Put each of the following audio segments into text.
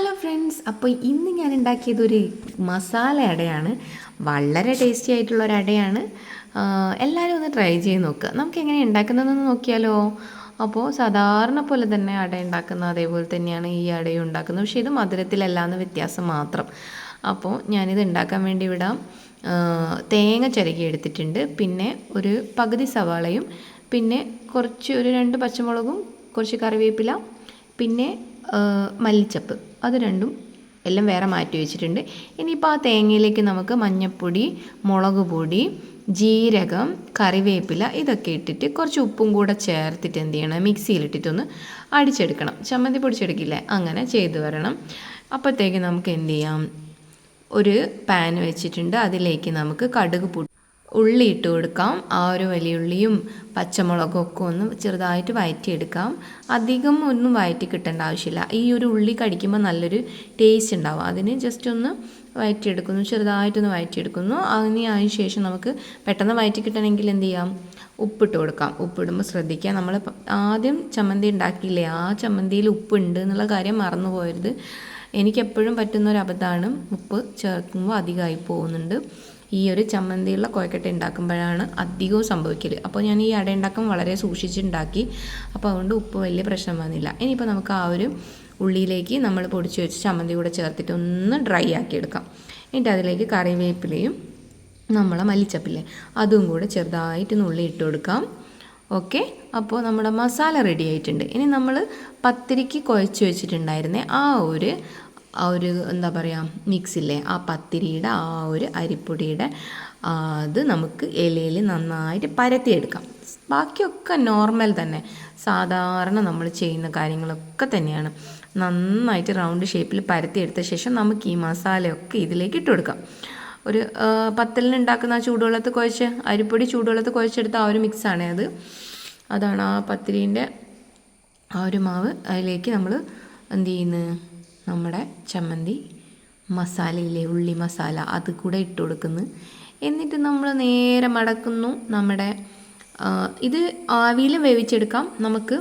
Hello friends അപ്പോൾ ഇന്ന് ഞാൻ ഉണ്ടാക്കിയത് ഒരു മസാല അടയാണ്. വളരെ ടേസ്റ്റി ആയിട്ടുള്ള ഒരു അടയാണ്. എല്ലാവരും ഒന്ന് ട്രൈ ചെയ്ത് നോക്കുക നമുക്ക് എങ്ങനെ ഉണ്ടാക്കുന്നതെന്ന് നോക്കിയാലോ? അപ്പോൾ സാധാരണ പോലെ തന്നെ അട ഉണ്ടാക്കുന്ന അതേപോലെ തന്നെയാണ് ഈ അടയും ഉണ്ടാക്കുന്നത്. പക്ഷേ ഇത് മധുരത്തിലല്ലാന്ന് വ്യത്യാസം മാത്രം. അപ്പോൾ ഞാനിത് ഉണ്ടാക്കാൻ വേണ്ടി വിടാം. തേങ്ങ ചിരകി എടുത്തിട്ടുണ്ട്. പിന്നെ ഒരു പകുതി സവാളയും പിന്നെ കുറച്ച് ഒരു രണ്ട് പച്ചമുളകും കുറച്ച് കറിവേപ്പില പിന്നെ മല്ലിച്ചപ്പ്. അത് രണ്ടും എല്ലാം വേറെ മാറ്റി വെച്ചിട്ടുണ്ട്. ഇനിയിപ്പോൾ ആ തേങ്ങയിലേക്ക് നമുക്ക് മഞ്ഞൾപ്പൊടി മുളക് പൊടി ജീരകം കറിവേപ്പില ഇതൊക്കെ ഇട്ടിട്ട് കുറച്ച് ഉപ്പും കൂടെ ചേർത്തിട്ട് എന്ത് ചെയ്യണം? മിക്സിയിലിട്ടിട്ടൊന്ന് അടിച്ചെടുക്കണം. ചമ്മന്തി പൊടിച്ചെടുക്കില്ലേ? അങ്ങനെ ചെയ്തു വരണം. അപ്പോഴത്തേക്ക് നമുക്ക് എന്ത് ചെയ്യാം? ഒരു പാൻ വെച്ചിട്ടുണ്ട്. അതിലേക്ക് നമുക്ക് കടുക് ഉള്ളി ഇട്ട് കൊടുക്കാം. ആ ഒരു വലിയ ഉള്ളിയും പച്ചമുളകും ഒക്കെ ഒന്ന് ചെറുതായിട്ട് വഴറ്റിയെടുക്കാം അധികം ഒന്നും വയറ്റി കിട്ടേണ്ട ആവശ്യമില്ല. ഈ ഒരു ഉള്ളി കടിക്കുമ്പോൾ നല്ലൊരു ടേസ്റ്റ് ഉണ്ടാവും. അതിന് ജസ്റ്റ് ഒന്ന് വഴറ്റിയെടുക്കുന്നു ചെറുതായിട്ടൊന്ന് വഴറ്റിയെടുക്കുന്നു അതിന് അതിന് ശേഷം നമുക്ക് പെട്ടെന്ന് വയറ്റി കിട്ടണമെങ്കിൽ എന്ത് ചെയ്യാം? ഉപ്പിട്ട് കൊടുക്കാം. ഉപ്പിടുമ്പോൾ ശ്രദ്ധിക്കുക. നമ്മൾ ആദ്യം ചമ്മന്തി ഉണ്ടാക്കിയില്ലേ? ആ ചമ്മന്തിയിൽ ഉപ്പുണ്ട് എന്നുള്ള കാര്യം മറന്നു പോയരുത് എനിക്കെപ്പോഴും പറ്റുന്ന ഒരു അബദ്ധമാണ്. ഉപ്പ് ചേർക്കുമ്പോൾ അധികമായി പോകുന്നുണ്ട്. ഈ ഒരു ചമ്മന്തിയുള്ള കോയക്കട്ട ഉണ്ടാക്കുമ്പോഴാണ് അധികവും സംഭവിക്കൽ അപ്പോൾ ഞാൻ ഈ അട ഉണ്ടാക്കാൻ വളരെ സൂക്ഷിച്ചുണ്ടാക്കി. അപ്പോൾ അതുകൊണ്ട് ഉപ്പ് വലിയ പ്രശ്നം വന്നില്ല. ഇനിയിപ്പോൾ നമുക്ക് ആ ഒരു ഉള്ളിയിലേക്ക് നമ്മൾ പൊടിച്ച് വെച്ച് ചമ്മന്തി കൂടെ ചേർത്തിട്ട് ഒന്ന് ഡ്രൈ ആക്കി എടുക്കാം. എന്നിട്ട് അതിലേക്ക് കറിവേപ്പിലയും നമ്മളെ മല്ലിച്ചപ്പില്ലേ അതും കൂടെ ചെറുതായിട്ട് ഉള്ളി ഇട്ട് കൊടുക്കാം. ഓക്കെ? അപ്പോൾ നമ്മുടെ മസാല റെഡി ആയിട്ടുണ്ട്. ഇനി നമ്മൾ പത്തിരിക്ക് കുഴച്ച് വെച്ചിട്ടുണ്ടായിരുന്നേ ആ ഒരു ആ ഒരു എന്താ പറയുക മിക്സില്ലേ ആ പത്തിരിയുടെ ആ ഒരു അരിപ്പൊടിയുടെ അത് നമുക്ക് ഇലയിൽ നന്നായിട്ട് പരത്തിയെടുക്കാം. ബാക്കിയൊക്കെ നോർമൽ തന്നെ. സാധാരണ നമ്മൾ ചെയ്യുന്ന കാര്യങ്ങളൊക്കെ തന്നെയാണ്. നന്നായിട്ട് റൗണ്ട് ഷേപ്പിൽ പരത്തിയെടുത്ത ശേഷം നമുക്ക് ഈ മസാലയൊക്കെ ഇതിലേക്ക് ഇട്ട് കൊടുക്കാം. ഒരു പത്തലിന് ഉണ്ടാക്കുന്ന ആ ചൂടുവെള്ളത്ത് കുഴച്ച് അരിപ്പൊടി ചൂടുവെള്ളത്ത് കുഴച്ചെടുത്ത ആ ഒരു മിക്സാണ് അത്. അതാണ് ആ പത്തിരീന്റെ ആ ഒരു മാവ് അതിലേക്ക് നമ്മൾ എന്ത് ചെയ്യുന്നു? നമ്മുടെ ചമ്മന്തി മസാലയിലെ ഉള്ളി മസാല അത് കൂടെ ഇട്ട് കൊടുക്കുന്നു എന്നിട്ട് നമ്മൾ നേരെ മടക്കുന്നു നമ്മുടെ ഇത് ആവിയിൽ വേവിച്ചെടുക്കാം. നമുക്ക്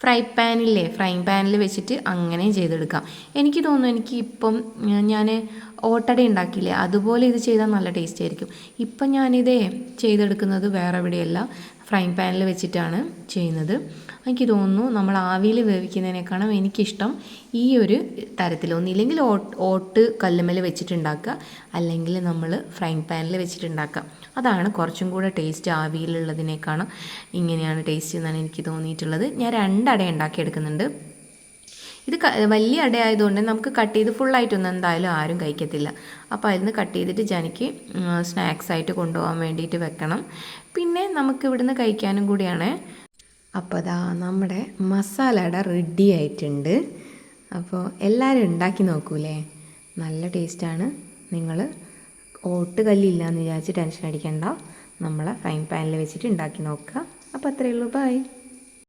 ഫ്രൈ പാനില്ലേ ഫ്രൈ പാനിൽ വെച്ചിട്ട് അങ്ങനെ ചെയ്തെടുക്കാം. എനിക്ക് തോന്നുന്നു എനിക്ക് ഇപ്പം ഞാൻ ഓട്ടട ഉണ്ടാക്കിയില്ലേ അതുപോലെ ഇത് ചെയ്താൽ നല്ല ടേസ്റ്റ് ആയിരിക്കും. ഇപ്പം ഞാനിതേ ചെയ്തെടുക്കുന്നത് വേറെ എവിടെയല്ല. ഫ്രൈ പാനിൽ വെച്ചിട്ടാണ് ചെയ്യുന്നത്. എനിക്ക് തോന്നുന്നു നമ്മൾ ആവിയിൽ വേവിക്കുന്നതിനേക്കാളും എനിക്കിഷ്ടം ഈ ഒരു തരത്തിൽ. ഒന്നില്ലെങ്കിൽ ഓട്ട് ഓട്ട് കല്ലുമ്മൽ വെച്ചിട്ടുണ്ടാക്കുക. അല്ലെങ്കിൽ നമ്മൾ ഫ്രൈ പാനിൽ വെച്ചിട്ടുണ്ടാക്കുക. അതാണ് കുറച്ചും കൂടെ ടേസ്റ്റ് ആവിയിലുള്ളതിനേക്കാളും ഇങ്ങനെയാണ് ടേസ്റ്റ് എന്നാണ് എനിക്ക് തോന്നിയിട്ടുള്ളത്. ഞാൻ രണ്ടട ഉണ്ടാക്കിയെടുക്കുന്നുണ്ട്. ഇത് വലിയ അടയായതുകൊണ്ട് നമുക്ക് കട്ട് ചെയ്ത് ഫുള്ളായിട്ടൊന്നും എന്തായാലും ആരും കഴിക്കത്തില്ല. അപ്പോൾ അതിൽ കട്ട് ചെയ്തിട്ട് ജനിക്ക് സ്നാക്സ് ആയിട്ട് കൊണ്ടുപോകാൻ വേണ്ടിയിട്ട് വെക്കണം. പിന്നെ നമുക്ക് ഇവിടുന്ന് കഴിക്കാനും കൂടിയാണ്. അപ്പോൾ അതാ നമ്മുടെ മസാല അട റെഡി ആയിട്ടുണ്ട്. അപ്പോൾ എല്ലാവരും ഉണ്ടാക്കി നോക്കൂലേ? നല്ല ടേസ്റ്റാണ് നിങ്ങൾ ഓട്ട് കല്ലില്ല എന്ന് വിചാരിച്ച് ടെൻഷൻ അടിക്കണ്ട. നമ്മളെ ഫ്രൈ പാനിൽ വെച്ചിട്ട് ഉണ്ടാക്കി നോക്കുക അപ്പോൾ അത്രയേ ഉള്ളൂ. ബൈ